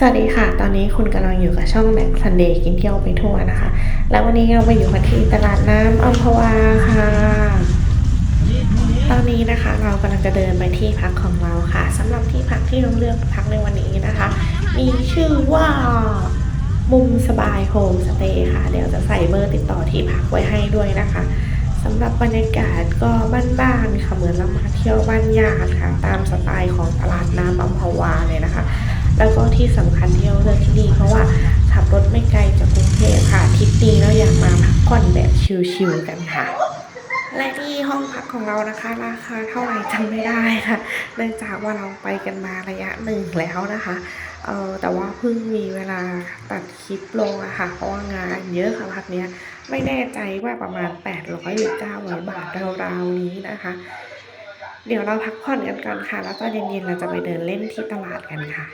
สวัสดีค่ะ ตอนนี้คุณกำลังอยู่กับช่องแบ็คซันเดย์กินเที่ยวไปทั่วนะคะ แล้ววันนี้เรามาอยู่กันที่ตลาดน้ำอัมพวาค่ะ ตอนนี้นะคะเรากำลังจะเดินไปที่พักของเราค่ะสำหรับที่พักที่เราเลือกพักในวันนี้นะคะ มีชื่อว่ามุมสบายโฮมสเตย์ค่ะ เดี๋ยวจะใส่เบอร์ติดต่อที่พักไว้ให้ด้วยนะคะสำหรับบรรยากาศก็บ้านๆค่ะเหมือนเรามาเที่ยวบ้านญาติค่ะ ตามสไตล์ของตลาดน้ำอัมพวาเลยนะคะ แล้วก็ที่สำคัญที่เราเลือกที่นี่เพราะว่าขับรถไม่ไกลจากกรุงเทพค่ะทิปนี้เราอยากมาพักผ่อนแบบชิลๆกันค่ะ และที่ห้องพักของเรานะคะราคาเท่าไหร่จำไม่ได้ค่ะ เนื่องจากว่าเราไปกันมาระยะหนึ่งแล้วนะคะเออแต่ว่าเพิ่งมีเวลาตัดคลิปลงอะค่ะ เพราะว่างานเยอะค่ะพักเนี้ย ไม่แน่ใจว่าประมาณ 800หรือ900บาทราวๆนี้นะคะ เดี๋ยวเราพักผ่อนกันก่อนค่ะ แล้วตอนเย็นๆเราจะไปเดินเล่นที่ตลาดกันค่ะ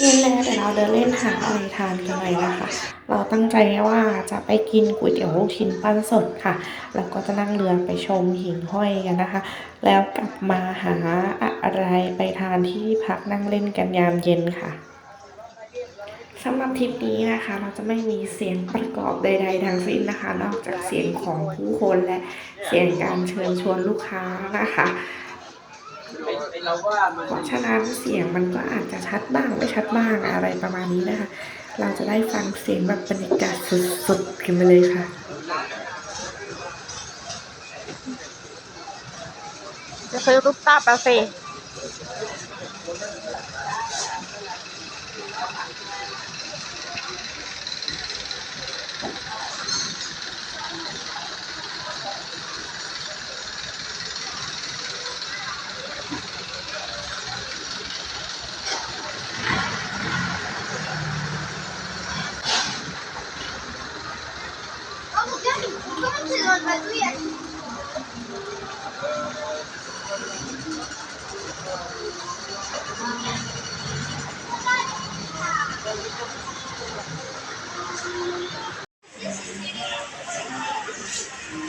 เย็นแล้วเดี๋ยวเราเดินเล่นหาอะไรทานกันเลยนะคะ เราตั้งใจว่าจะไปกินก๋วยเตี๋ยวลูกชิ้นปั้นสดค่ะ แล้วก็จะนั่งเรือไปชมหิ่งห้อยกันนะคะ แล้วกลับมาหาอะไรไปทานที่พักนั่งเล่นกันยามเย็นค่ะสำหรับทริปนี้นะคะ เราจะไม่มีเสียงประกอบใด ๆ ทั้งสิ้นนะคะ นอกจากเสียงของผู้คนและเสียงการเชิญชวนลูกค้านะคะ ฉะนั้นเสียงมันก็อาจจะชัดบ้างไม่ชัดบ้างอะไรประมาณนี้นะคะ เราจะได้ฟังเสียงแบบบรรยากาศสุดๆกันไปเลยค่ะจะซื้อรูปตาปาเฟ่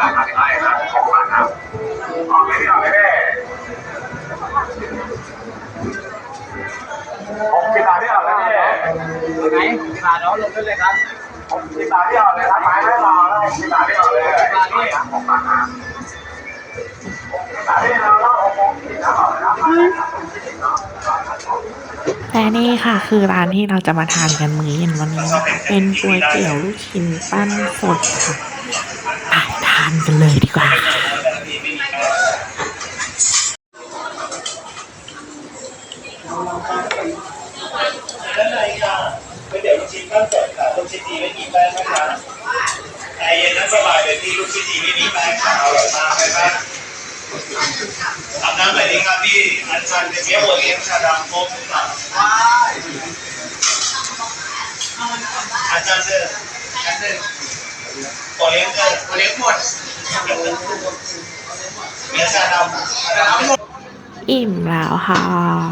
ที่หลับอะไรนะของมันครับไม่หลับไม่ได้ผมกีฬาที่หลับไม่ได้ไหนกีฬาน้องลงขึ้นเลยครับผมกีฬาที่หลับเลยนะไม้ไม่รอแล้วกีฬาที่หลับเลยกีฬาที่ของมันนะกีฬาที่เราเล่าของผมกีฬาหลับนะและนี่ค่ะคือร้านที่เราจะมาทานกันมื้อเย็นวันนี้นะคะเป็นก๋วยเตี๋ยวลูกชิ้นปั้นสดค่ะานกันเลยดีกว่าค่ะด้านในค่ะก๋วยเตี๋ยวลูกชิ้นปั้นสดค่ะลูกชิ้นดีไม่มีแป้งนะคะแอร์เย็นนั่งสบายเลยที่ลูกชิ้นดีไม่มีแป้งค่ะอร่อยมากเลยครับอาบน้ำแบบนี้ครับพี่อันชันเป็นเมียหัวเลี้ยงชาดำโค้งค่ะอาจารย์เจออันหนึ่ง หัวเลี้ยงเจอหัวเลี้ยงหมดเมียชาดำอิ่มแล้วค่ะ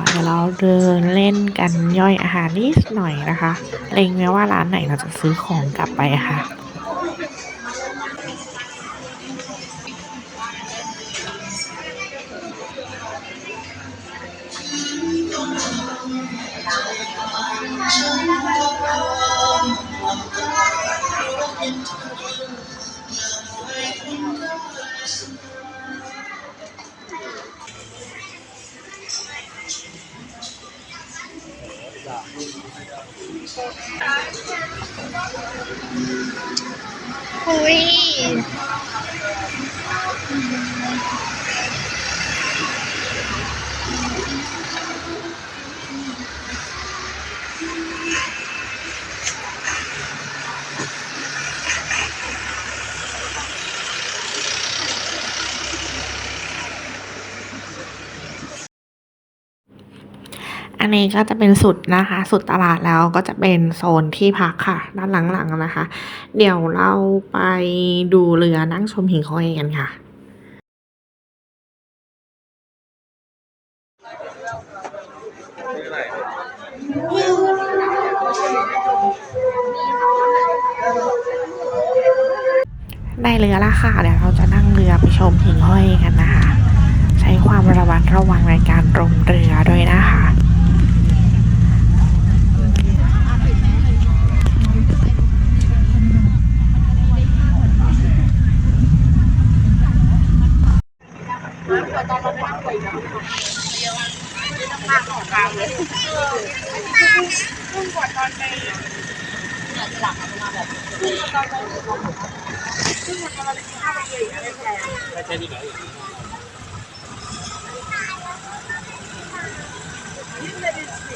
เดี๋ยวเราเดินเล่นกันย่อยอาหารนิดหน่อยนะคะเล็งไว้ว่าร้านไหนเราจะซื้อของกลับไปค่ะ อุ้ย อันนี้ก็จะเป็นสุดนะคะ สุดตลาดแล้วก็จะเป็นโซนที่พักค่ะ ด้านหลังๆนะคะ เดี๋ยวเราไปดูเรือนั่งชมหิ่งห้อยกันค่ะได้เรือแล้วค่ะ เดี๋ยวเราจะนั่งเรือไปชมหิ่งห้อยกันนะคะ ใช้ความระมัดระวังในการลงเรือ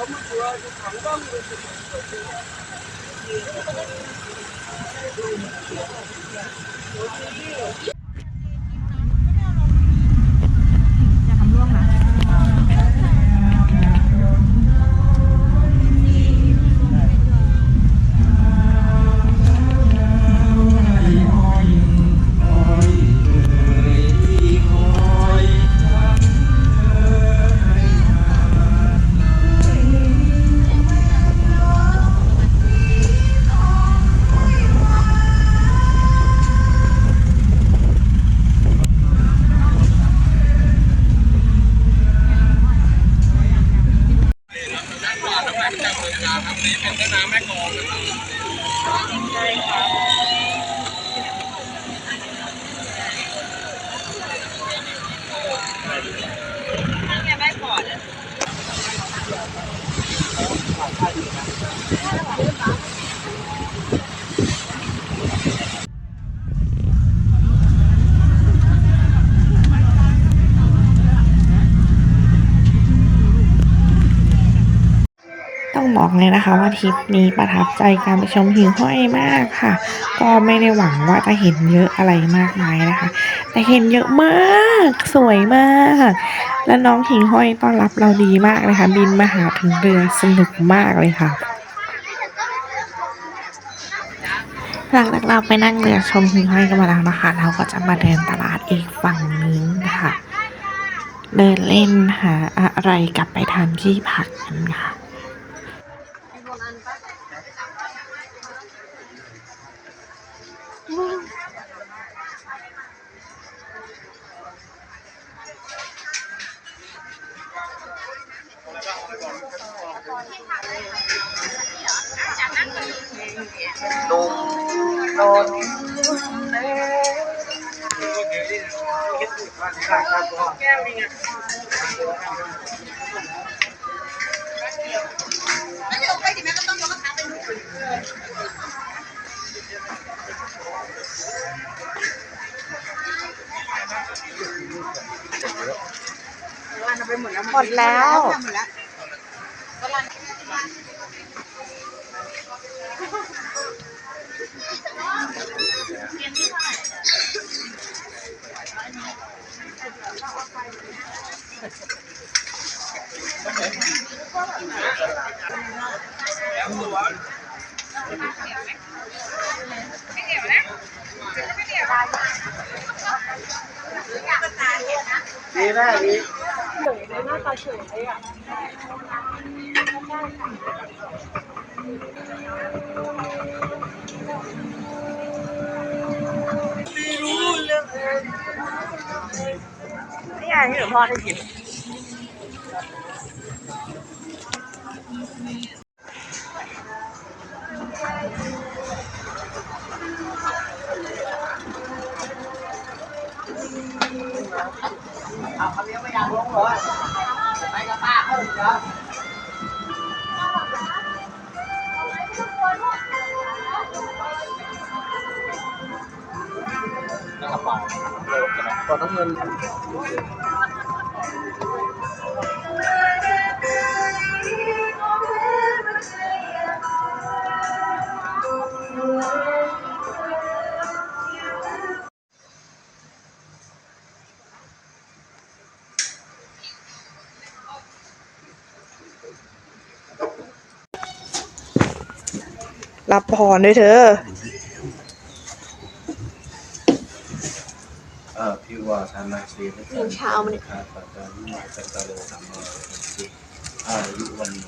너무 좋아서 관광으로 들어온 거고 여기 อ บอกเลยนะคะว่าทริปนี้ประทับใจการไปชมหิ่งห้อยมากค่ะ ก็ไม่ได้หวังว่าจะเห็นเยอะอะไรมากมายนะคะ แต่เห็นเยอะมาก สวยมาก และน้องหิ่งห้อยต้อนรับเราดีมากเลยค่ะบินมาหาถึงเรือสนุกมากเลยค่ะหลังจากเราไปนั่งเรือชมหิ่งห้อยกันมาแล้วนะคะ เราก็จะมาเดินตลาดอีกฝั่งนึงนะคะเดินเล่นหาอะไรกลับไปทานที่พักกันค่ะ ăn bác đùm non Thank you. หมดแล้ว ดีแม่ดี นี่ไงที่หลวงพ่อได้กิน เอาเขาเลี้ยงไม่อยากลงเหรอไปกับป้าเขาเหรอในกระเป๋าเร็วใช่ไหมตัวน้ำเงิน รับพรด้วยเธอเอ่อพิวาทานาสีพุทธังเช้ามันคาปัจจานิมาจันตโลธรรมะสิอายุวันโน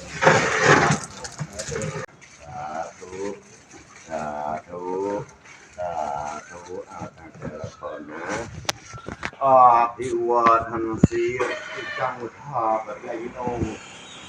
สาธุสาธุสาธุอาตังเตระพรนะอาภิวาทนาสีพุทธังอุทาปัจจายโน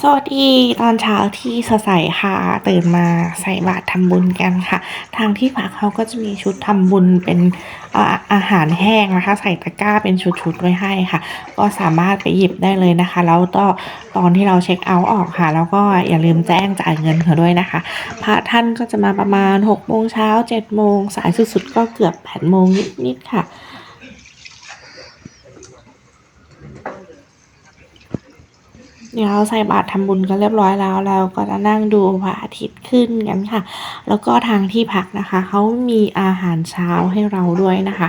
สวัสดีตอนเช้าที่สดใสค่ะ ตื่นมาใส่บาตรทำบุญกันค่ะ ทางที่พักเขาก็จะมีชุดทำบุญเป็นอาอาหารแห้งนะคะ ใส่ตะกร้าเป็นชุดๆไว้ให้ค่ะ ก็สามารถไปหยิบได้เลยนะคะ แล้วก็ตอนที่เราเช็คเอาท์ออกค่ะ แล้วก็อย่าลืมแจ้งจ่ายเงินเขาด้วยนะคะ พระท่านก็จะมาประมาณ6โมงเช้า7โมงสายสุดๆ ก็เกือบ8โมงนิดๆค่ะ เดี๋ยวเราใส่บาตรทำบุญก็เรียบร้อยแล้วเราก็จะนั่งดูพระอาทิตย์ขึ้นกันค่ะ แล้วก็ทางที่พักนะคะเขามีอาหารเช้าให้เราด้วยนะคะ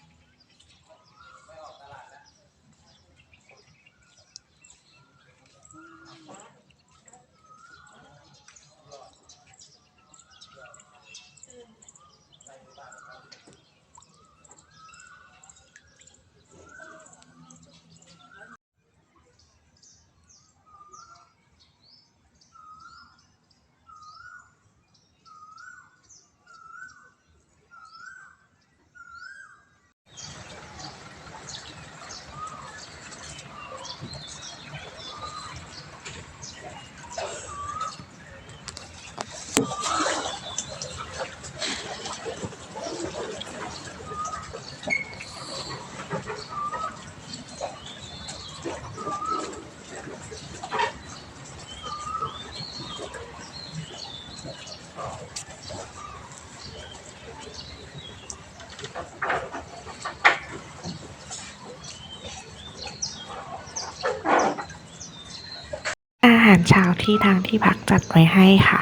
ที่ทางที่พักจัดไว้ให้ค่ะ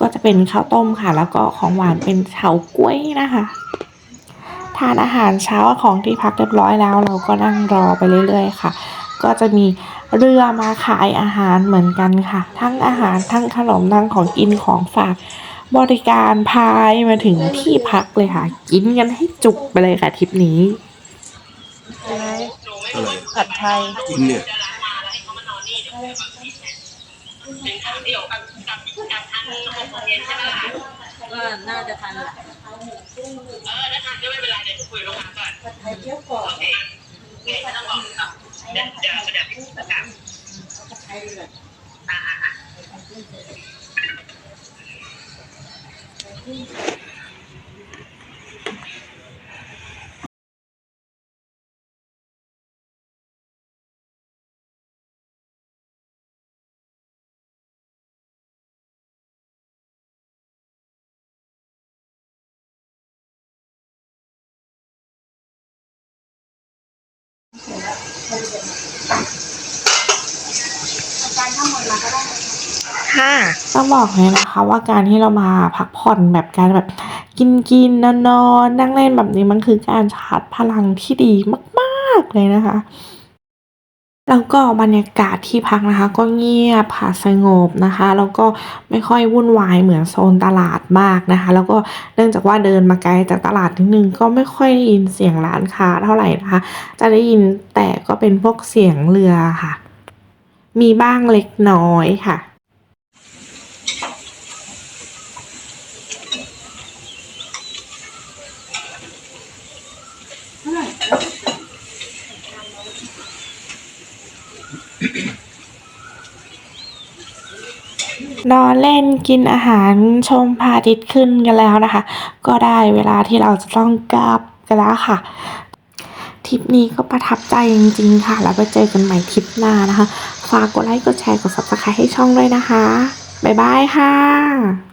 ก็จะเป็นข้าวต้มค่ะ แล้วก็ของหวานเป็นเฉาก๊วยนะคะทานอาหารเช้าของที่พักเรียบร้อยแล้ว เราก็นั่งรอไปเรื่อย ๆ ค่ะ ก็จะมีเรือมาขายอาหารเหมือนกันค่ะ ทั้งอาหารทั้งขนมทั้งของกินของฝากบริการพายมาถึงที่พักเลยค่ะ กินกันให้จุกไปเลยค่ะทริปนี้ผัดไทยกินเนี่ย เดี๋ยวกับกับทางระบบเย็น่าจะทันแหละไคร้เที่ยวก่อนเออตะไคร้ต้องบอกต้องผัดต้องผัดตะไคร้เลยตากา ค่ะต้องบอกเลยนะคะว่าการที่เรามาพักผ่อนแบบการแบบกินกินนอนนอนนั่งเล่นแบบนี้มันคือการชาร์จพลังที่ดีมาก ๆ เลยนะคะ แล้วก็บรรยากาศที่พักนะคะ ก็เงียบค่ะสงบนะคะ แล้วก็ไม่ค่อยวุ่นวายเหมือนโซนตลาดมากนะคะ แล้วก็เนื่องจากว่าเดินมาไกลจากตลาดนิดนึงก็ไม่ค่อยได้ยินเสียงร้านค้าเท่าไหร่นะคะ จะได้ยินแต่ก็เป็นพวกเสียงเรือค่ะ มีบ้างเล็กน้อยค่ะ นอนเล่นกินอาหารชมพระอาทิตย์ขึ้นกันแล้วนะคะ ก็ได้เวลาที่เราจะต้องกลับกันแล้วค่ะทริปนี้ก็ประทับใจจริงๆค่ะ แล้วไปเจอกันใหม่ทริปหน้านะคะ ฝากกดไลค์กดแชร์กด subscribe ให้ช่องด้วยนะคะ บ๊ายบายค่ะ